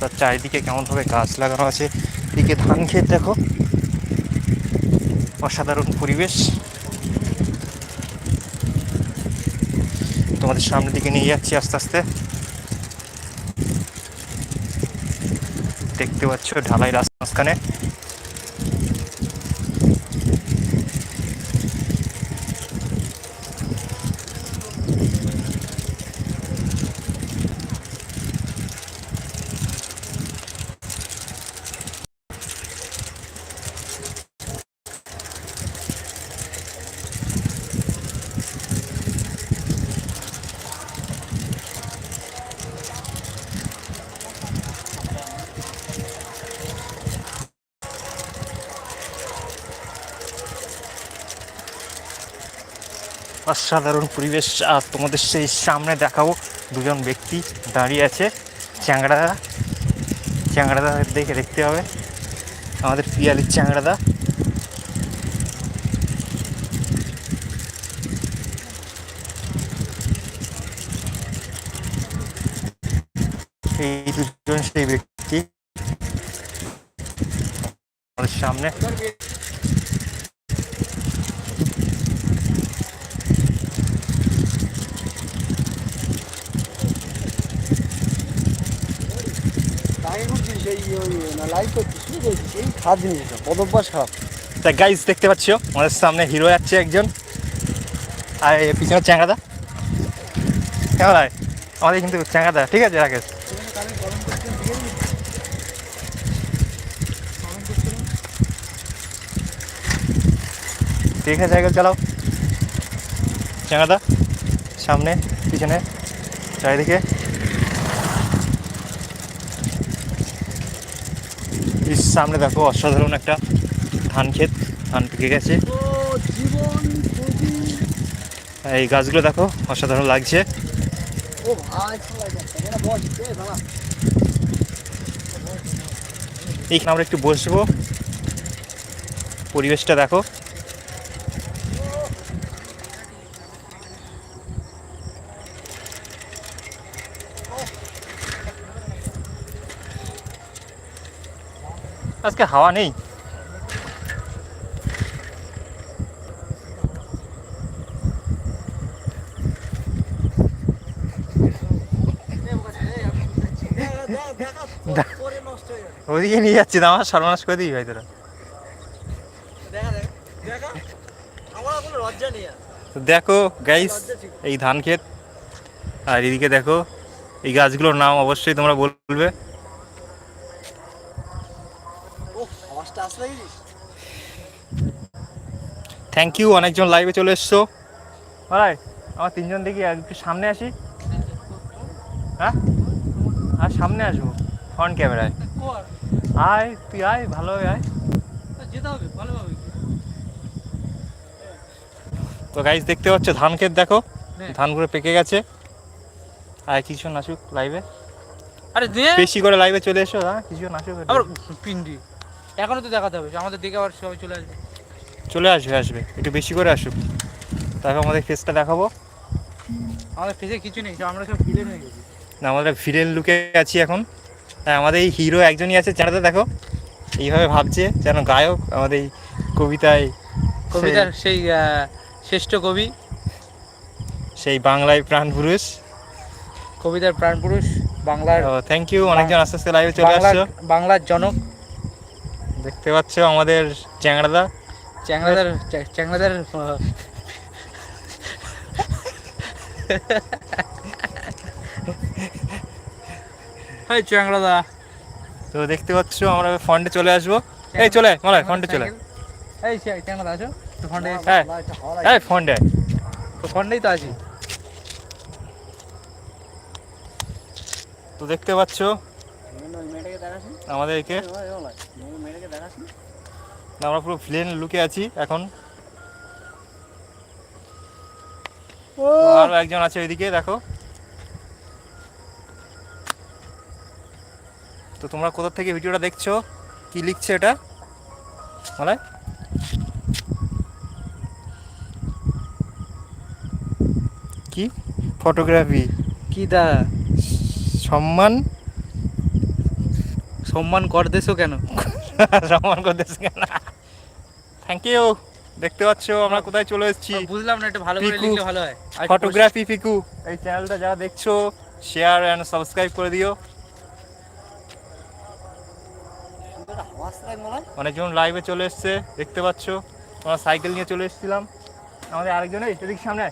তার চারিদিকে কেমনভাবে গাছ লাগানো আছে? এদিকে ধান খেত দেখো। অসাধারণ পরিবেশ। তোমাদের সামনের দিকে নিয়ে যাচ্ছি আস্তে আস্তে। দেখতে পাচ্ছ ঢালাই রাস্তা মাঝখানে। অসাধারণ পরিবেশ, আর তোমাদের সেই সামনে দেখাবো দুজন ব্যক্তি দাঁড়িয়ে আছে। চ্যাংড়াদা চ্যাংড়াদা দেখে দেখতে হবে। আমাদের পিয়ালির চ্যাংড়াদা এই দুজন সেই ব্যক্তি। আমাদের সামনে আগে করছিস সেই ওই না লাইভ করছিস শুরু করছিস এই খারাপ জিনিস এটা পদভ্যাস খারাপ তা গাইজ দেখতে পাচ্ছ? আমাদের সামনে হিরো যাচ্ছে একজন। আর পিছনে চ্যাংড়াদা কেমন হয়? আমাদের কিন্তু চ্যাংড়াদা ঠিক আছে, রাকেশ? ঠিক আছে সাইকেল চালাও চ্যাংড়াদা সামনে, পিছনে, চারিদিকে। সামনে দেখো অসাধারণ একটা ধান ক্ষেত ধান পেকে গেছে। খুবই এই গাছগুলো দেখো অসাধারণ লাগছে। এইখানে আমরা একটু বসবো। পরিবেশটা দেখো। আজকে হাওয়া নেই। ওদিকে নিয়ে যাচ্ছি আমার সর্বনাশ করে দিই ভাই তোরা। দেখো গাইস এই ধান ক্ষেত আর এদিকে দেখো, এই গাছগুলোর নাম অবশ্যই তোমরা বলবে। থ্যাংক ইউ অনেকজন লাইভে চলে এসছো। ভাই আমার তিনজন দেখি একটু সামনে আসি। হ্যাঁ? আর সামনে আসব ফ্রন্ট ক্যামেরায় আয় তুই আয় ভালোভাবে আয়। যেতে হবে ভালোভাবে তো গাইস দেখতে পাচ্ছ ধান ক্ষেত দেখো। নে। ধানগুলো পেকে গেছে। আর কিছু নাচুক লাইভে আরে দিয়ে বেশি করে লাইভে চলে এসো হ্যাঁ কিছু আসুক। আবার পিন্ডি। এখনও তো দেখাতে হবে আমাদের দেখে আবার সবাই চলে আসবে। চলে আসবে আসবে। একটু বেশি করে আসুক। তারপর আমাদের ফেসটা দেখাবো। আমাদের ফেসে কিছু নেই আমরা সব ভিলেন হয়ে গেছি। না আমরা ভিলেন লুকে আছি এখন। হ্যাঁ আমাদের এই হিরো একজনই আছে চ্যানেলটা দেখো। এইভাবে ভাবছে যেন গায়ক আমাদের এই কবিতায় কবিতার সেই শ্রেষ্ঠ কবি। সেই বাংলায় প্রাণ পুরুষ। কবিতার প্রাণপুরুষ বাংলার থ্যাংক ইউ অনেকজন আস্তে আস্তে লাইভে চলে আসছো। বাংলার জনক। দেখতে পাচ্ছ আমাদের চ্যাংড়াদা। চ্যাংরাদার চ্যাং- চ্যাংরাদার এই চ্যাংরাদা। তো দেখতে পাচ্ছ আমরা ফন্ডে চলে আসব। এই চলে মালায় ফন্ডে চলে। এই চ্যাংরাদা আছো তো ফন্ডে হ্যাঁ লাইটটা এই ফন্ডে তো ফন্ডেই তো আছি। তো দেখতে পাচ্ছ আমাদেরকে। আমরা পুরো প্লেন লুকে আছি এখন। আরও একজন আছে ওইদিকে দেখো। তো তোমরা কোথা থেকে ভিডিওটা দেখছ? কি লিখছে এটা? মানে কি? ফটোগ্রাফি। কি দা? সম্মান? সম্মান কর দেছো কেন? সম্মান করতেছি কেন? থ্যাংক ইউ দেখতে পাচ্ছ আমরা কোথায় চলে এসেছি? বুঝলাম না একটু ভালো করে লিখলে ভালো হয়। ফটোগ্রাফি পিকু। এই চ্যানেলটা যারা দেখছ শেয়ার অ্যান্ড সাবস্ক্রাইব করে দিও। অনেকজন লাইভে চলে এসছে দেখতে পাচ্ছ। আমরা সাইকেল নিয়ে চলে এসেছিলাম। আমাদের আরেকজন এদিকে সামনে।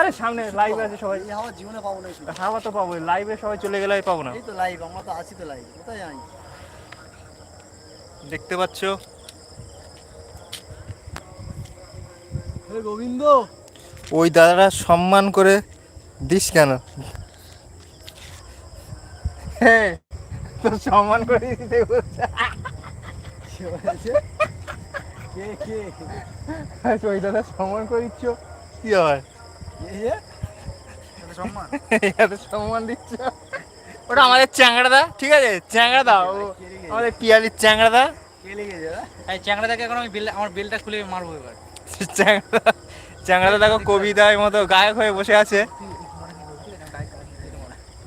আরে সামনে লাইভে আছে সবাই। হাওয়া জীবনে পাবো না হাওয়া তো পাবো লাইভে সবাই চলে গেলে পাবো না। এই তো লাইভ আমরা তো আছি তো লাইভ কোথায় দেখতে পাচ্ছ গোবিন্দ। ওই দাদারা সম্মান করে দিস কেন? হ্যাঁ তোর সম্মান করে দিতে কে কে ওই দাদা সম্মান করে দিচ্ছ? কি হয়? সম্মান। দিচ্ছ? ওটা আমাদের চ্যাংড়াদা ঠিক আছে? চ্যাংড়াদা ও কে আমাদের পিয়ালির কে লেগেছে? এই চ্যাংড়া দেখে এখন আমি বিল আমার বিলটা খুলে মারবো এবার। চ্যাংড়াদা দেখো কবিতার মতো গায়ক হয়ে বসে আছে।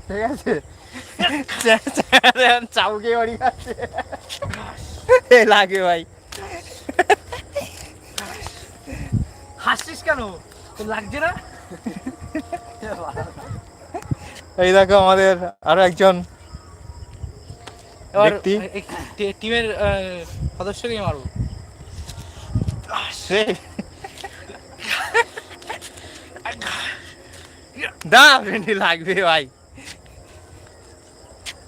ঠিক আছে। চাউকে বাড়ি এ লাগে ভাই। হাসছিস কেন? লাগছে না? এই দেখো আমাদের আরও একজন ব্যক্তি। টিমের সদস্যকেই মারবো। সে দা ভেন্ডি লাগবে ভাই।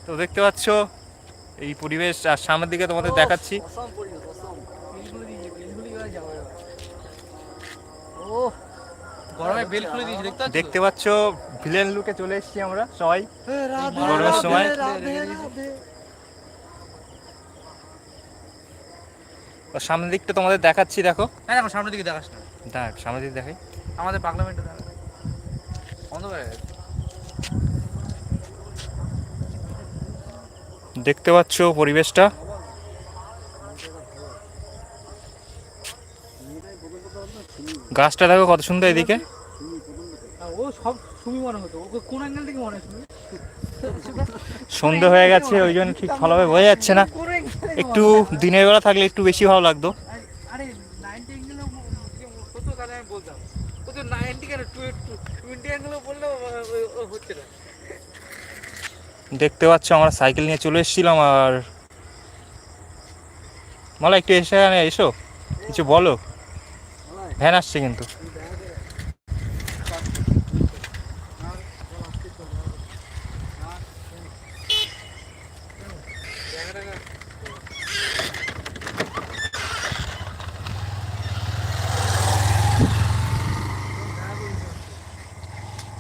তো দেখতে পাচ্ছ এই পরিবেশ আর সামনের দিকে তোমাদের দেখাচ্ছি। দেখতে পাচ্ছ? ভিলেন লুকে চলে এসেছি আমরা সবাই। গরমের সময়। সামনের দিকটা তোমাদের দেখাচ্ছি দেখো। না দেখো সামনের দিকে দেখাস না। দেখ সামনের দিকে দেখাই। আমাদের পার্লামেন্টে দেখা। হয়ে। দেখতে পাচ্ছ পরিবেশটা? গাছটা দেখো কত সুন্দর এদিকে। আর ও সব সুমি হতো। ওকে কোন অ্যাঙ্গেল থেকে হয় সন্ধ্যে হয়ে গেছে ওই জন্য ঠিক ভালোভাবে বোঝা যাচ্ছে না। একটু দিনের বেলা থাকলে একটু বেশি ভালো লাগতো আরে নাইনটি অ্যাঙ্গেলে হতো তাহলে আমি বলতাম ও তো নাইনটি কেন টোয়েন্টি অ্যাঙ্গেলে বললেও আহ, ও হচ্ছে না দেখতে পাচ্ছ, আমরা সাইকেল নিয়ে চলে এসেছিলাম আর মালা, একটু এসে এসো, কিছু বলো। ভ্যান আসছে কিন্তু।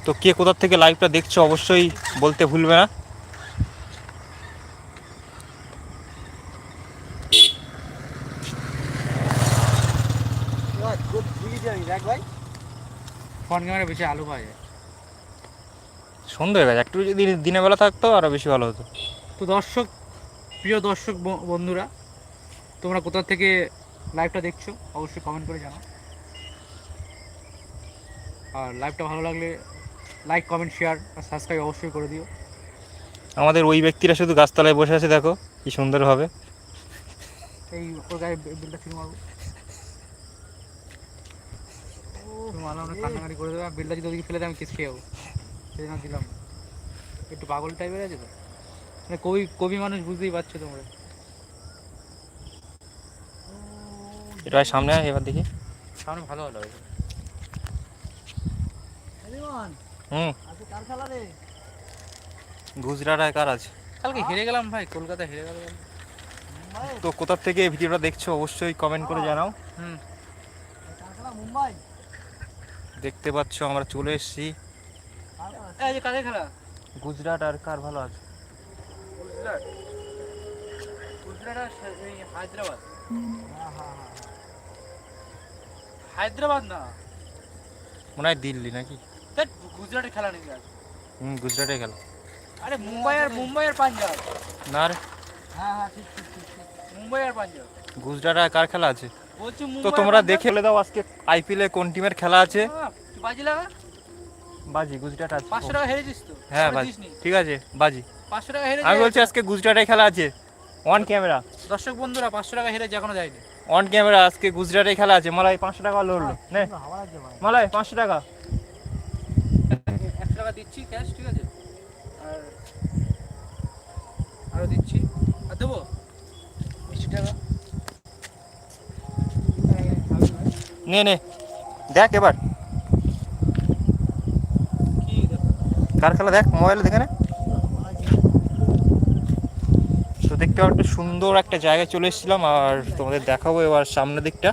তো কে কোথার থেকে লাইভটা দেখছ অবশ্যই বলতে ভুলবে না। এবার খুব দেখ ভাই ফোন ক্যামেরা বেশি আলো পাওয়া যায়। সন্ধ্যে একটু যদি দিনের বেলা থাকতো আরও বেশি ভালো হতো। তো দর্শক প্রিয় দর্শক ব- বন্ধুরা তোমরা কোথা থেকে লাইভটা দেখছ অবশ্যই কমেন্ট করে জানাও। আর লাইভটা ভালো লাগলে লাইক কমেন্ট শেয়ার আর সাবস্ক্রাইব অবশ্যই করে দিও। আমাদের ওই ব্যক্তিরা শুধু গাছতলায় বসে আছে দেখো কি সুন্দর হবে। এই ওর গায়ে বেলটা ছিল মারবো। তুমি মারলে আমরা কান্নাকাটি করে দেবে আর বেলটা যদি ওদিকে ফেলে দেয় আমি কিস খেয়ে যাব। সেই জন্য দিলাম। একটু পাগল টাইপের আছে তো? মানে কবি কবি মানুষ বুঝতেই পারছ তোমরা। এটা সামনে আয় এবার দেখি। সামনে ভালো ভালো হুম। কার গুজরাট কার আছে। কালকে হেরে গেলাম ভাই কলকাতা হেরে তো কোথার থেকে ভিডিওটা দেখছ অবশ্যই কমেন্ট করে জানাও। হুম। মুম্বাই দেখতে পাচ্ছ আমরা চলে এসেছি। গুজরাট আর কার ভালো আছে? হায়দ্রাবাদ হ্যাঁ, হ্যাঁ, হ্যাঁ। হায়দ্রাবাদ না। মনে হয় দিল্লি নাকি? গুজরাটের খেলা নাকি আজ? হুম গুজরাটে গেল আরে মুম্বাই আর মুম্বাই আর পাঞ্জাব। না রে। হ্যাঁ হ্যাঁ ঠিক ঠিক। মুম্বাই আর পাঞ্জাব। গুজরাট আর কার খেলা আছে? বলছি তো তোমরা। দেখে দাও আজকে আইপিএল এ কোন টিমের খেলা আছে। বাজি লাগা? বাজি গুজরাট আছে। পাঁচশো টাকা হেরেছিস তো? হ্যাঁ বাজি। ঠিক আছে বাজি। পাঁচশো টাকা হেরে আমি বলছি আজকে গুজরাটে খেলা আছে। অন ক্যামেরা দর্শক বন্ধুরা পাঁচশো টাকা হেরে যে যায়নি। অন ক্যামেরা আজকে গুজরাটে খেলা আছে। মালাই পাঁচশো টাকা লড়লো নে। মালাই পাঁচশো টাকা। দিচ্ছি ক্যাশ ঠিক আছে? আর আরও দিচ্ছি। আর দেবো? মিষ্টি টাকা। নে নে। দেখ এবার। কার খেলা দেখ মোবাইলে দেখে নে। তো দেখতে পাবো একটা সুন্দর একটা জায়গায় চলে এসেছিলাম আর তোমাদের দেখাবো এবার সামনের দিকটা।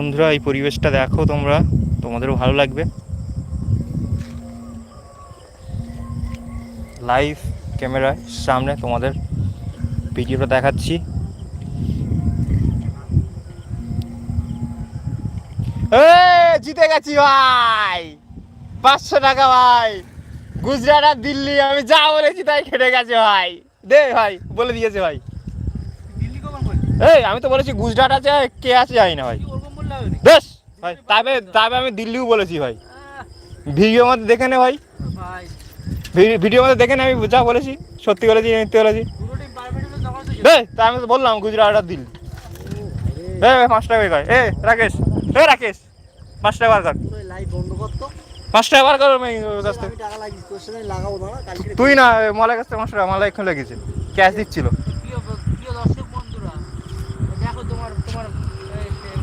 বন্ধুরা এই পরিবেশটা দেখো তোমরা। তোমাদেরও ভালো লাগবে। লাইভ ক্যামেরার সামনে তোমাদের ভিডিওটা দেখাচ্ছি। জিতে গেছি ভাই। পাঁচশো টাকা ভাই। গুজরাট আর দিল্লি আমি যা বলেছি তাই খেটে গেছে ভাই। দে ভাই বলে দিয়েছে ভাই। এই আমি তো বলেছি গুজরাট আছে কে আছে জানি না ভাই। বেশ ভাই তবে তবে আমি দিল্লিও বলেছি ভাই। ভিডিও মধ্যে দেখে নে ভাই। ভিডিও মধ্যে দেখে নে আমি যা বলেছি সত্যি বলেছি মিথ্যে বলেছি। তখন তো আমি তো বললাম গুজরাট আর দিল্লি। এ পাঁচ টাকা কর এ রাকেশ এ রাকেশ পাঁচ টাকা বার কর। পাঁচ টাকা বার কর তুই না মলের কাছ থেকে পাঁচ টাকা মালা এখন লেগেছে ক্যাশ দিচ্ছিল প্রিয় প্রিয় দর্শক বন্ধুরা দেখো তোমার তোমার এই, এই,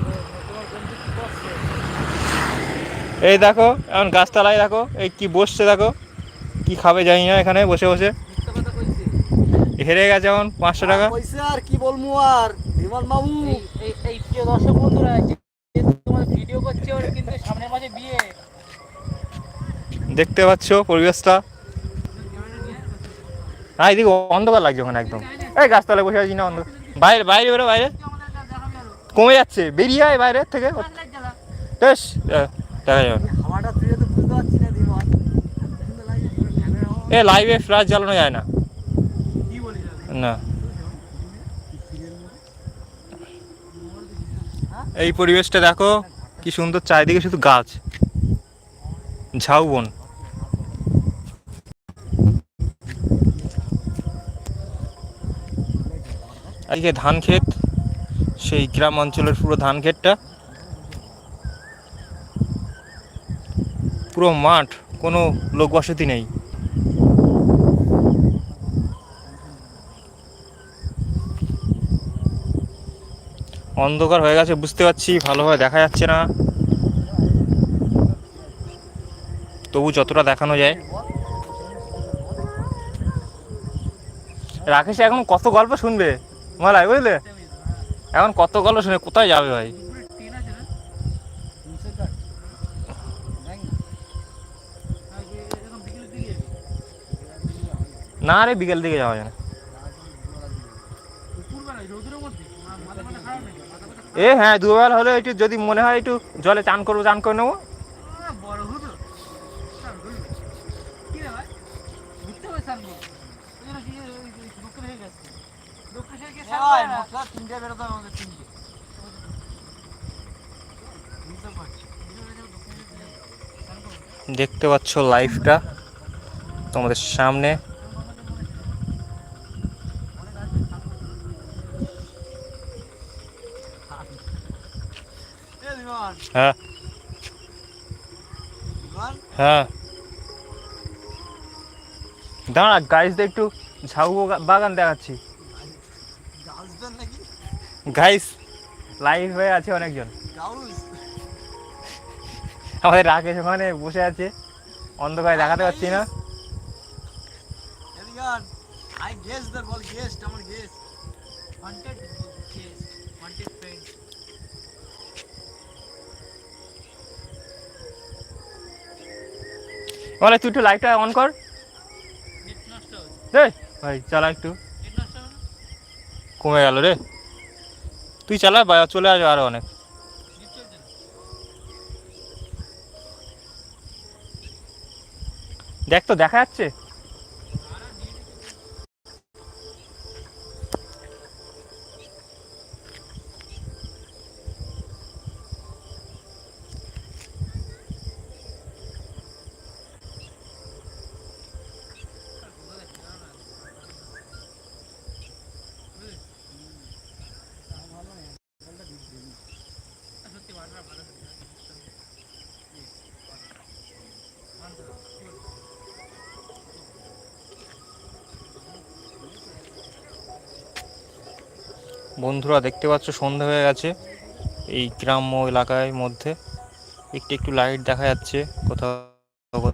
তোমার বন্ধু কি করছে এই দেখো এখন গাছতলায় দেখো এই কি বসছে দেখো কি খাবে জানি না এখানে বসে বসে। মিথ্যা কথা কইছে হেরে গেছে এখন পাঁচশো টাকা। পয়সা আর কি বলব আর? বাবু। এই প্রিয় দর্শক বন্ধুরা ভিডিও করছে ওর কিন্তু সামনের মাঝে বিয়ে। দেখতে পাচ্ছ পরিবেশটা? হ্যাঁ এদিকে অন্ধকার লাগছে ওখানে একদম। এই গাছতলায় বসে আছি না অন্ধকার বাইরে বাইরে বেরো বাইরে। কমে যাচ্ছে বেরিয়ে আয় বাইরে থেকে। বেশ দেখা যাবে। এ লাইভে ফ্ল্যাশ জ্বালানো যায় না। না। এই পরিবেশটা দেখো কি সুন্দর চারিদিকে শুধু গাছ। ঝাউবন এদিকে ধান ক্ষেত সেই গ্রাম অঞ্চলের পুরো ধান ক্ষেতটা। পুরো মাঠ, কোনো লোক বসতি নেই। অন্ধকার হয়ে গেছে, বুঝতে পারছি, ভালোভাবে দেখা যাচ্ছে না। তবু যতটা দেখানো যায়। রাকেশ, এখন কত গল্প শুনবে? মালাই বুঝলে? এখন কত গল্প শুনে কোথায় যাবে ভাই ট্রেন আছে না আর কি এরকম বিকেলের দিকে যাবি না রে, বিকেল দিকে যাওয়া যায় না। এ হ্যাঁ দুবেলা হলে একটু যদি মনে হয় একটু জলে চান করব, চান করে নেব। দেখতে বড় লাইফটা তোমাদের করবি কি রে ভাই ঘুরতে হবে স্নান করব ওই জন্য কি ওই- ওই দক্ষিণ হয়ে গেছে দক্ষিণ হয়ে গিয়ে স্নান করে না। তিনটে বেরোতে হবে আমাদের তিনটে বুঝতে পারছি বুঝতে পেরেছি, দক্ষিণ হয়ে গিয়ে স্নান করব। দেখতে পাচ্ছ লাইভটা তোমাদের সামনে এ বিমান হ্যাঁ। হ্যাঁ। দাঁড়া একটু ঝাউ বাগান দেখাচ্ছি। গাইস লাইভ হয়ে আছে অনেকজন। আমাদের রাকেশ ওখানে বসে আছে। অন্ধকারে দেখাতে পাচ্ছি না। গেস দ্য বল গেস্ট আমার গেস্ট বলে, তুই একটু লাইটটা অন কর রে ভাই, চালা একটু? কমে গেল রে তুই চালা, ভাই চলে আসবে আরও অনেক? দেখ তো, দেখা যাচ্ছে বন্ধুরা দেখতে পাচ্ছ, সন্ধে হয়ে গেছে। এই গ্রাম্য এলাকায় মধ্যে একটু একটু লাইট দেখা যাচ্ছে, কোথাও কোথাও।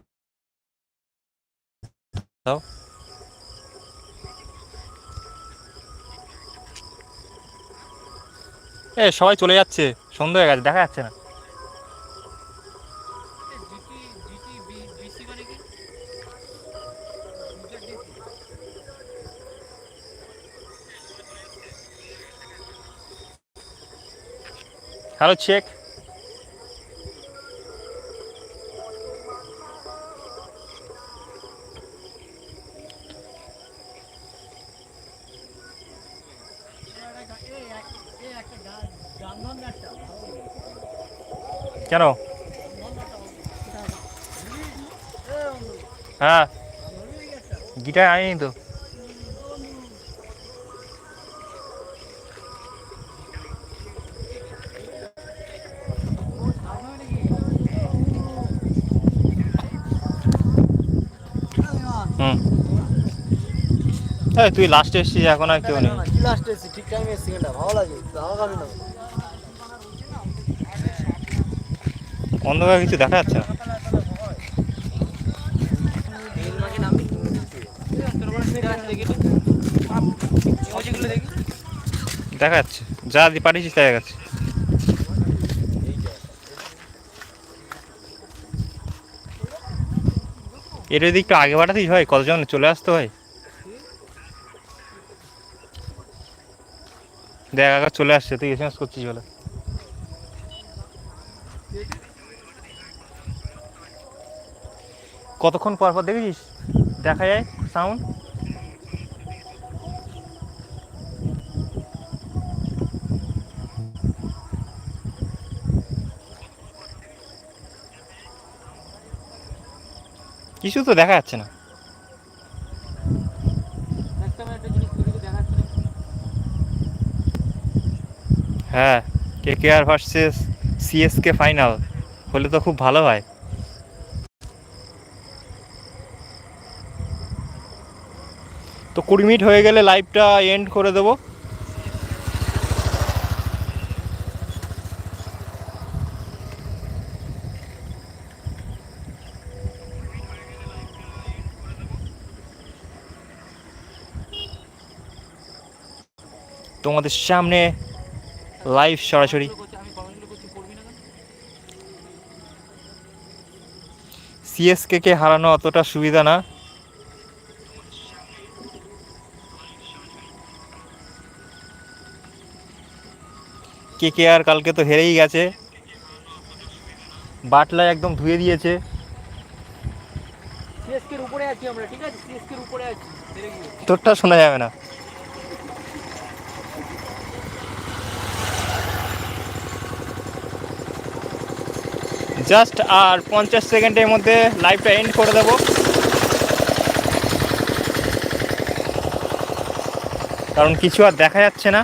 এ, সবাই চলে যাচ্ছে, সন্ধে হয়ে গেছে, দেখা যাচ্ছে না। হ্যালো চেক কেন? হ্যাঁ। গিটার আনিনি তো। এই তুই লাস্টে এসেছিস এখন আর কেউ নেই। কি লাস্টে এসেছি ঠিক টাইমে এসেছি কেনটা ভালো লাগে ভালো খাবি না। অন্ধকার কিছু দেখা যাচ্ছে না? দেখা যাচ্ছে যা দি পাঠিয়েছিস দেখা যাচ্ছে এটা যদি একটু আগে বাড়াতেই হয় কতজন? চলে আসতে হয় দেখ আগে চলে আসছে, তুই এসএমএস করছিস বলে। কতক্ষণ পর পর দেখেছিস? দেখা যায় সাউন্ড কিছু তো দেখা যাচ্ছে না। হ্যাঁ K K R versus CSK final হলে তো খুব ভালো হয়। তো কুড়ি মিনিট হয়ে গেলে লাইভটা এন্ড করে দেবো। তোমাদের সামনে লাইভ সরাসরি। সিএসকে কে হারানো অতটা সুবিধা না। কে কে আর কালকে তো হেরেই গেছে। বাটলা একদম ধুয়ে দিয়েছে। সিএসকের উপরে আছি আমরা ঠিক আছে? সিএসকের উপরে আছি তোরটা শোনা যাবে না। জাস্ট আর পঞ্চাশ সেকেন্ডের মধ্যে লাইফটা এন্ড করে দেবো। কারণ কিছু আর দেখা যাচ্ছে না।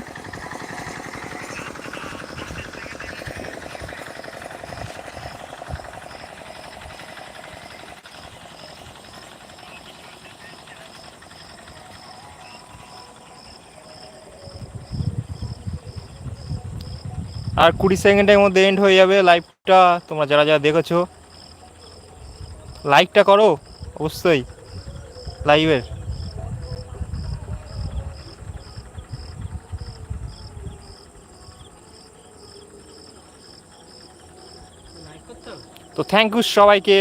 আর কুড়ি সেকেন্ডের মধ্যে এন্ড হয়ে যাবে লাইভটা তোমরা যারা যারা দেখেছ লাইকটা করো, অবশ্যই লাইভের তো থ্যাংক ইউ সবাইকে,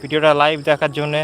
ভিডিওটা লাইভ দেখার জন্যে।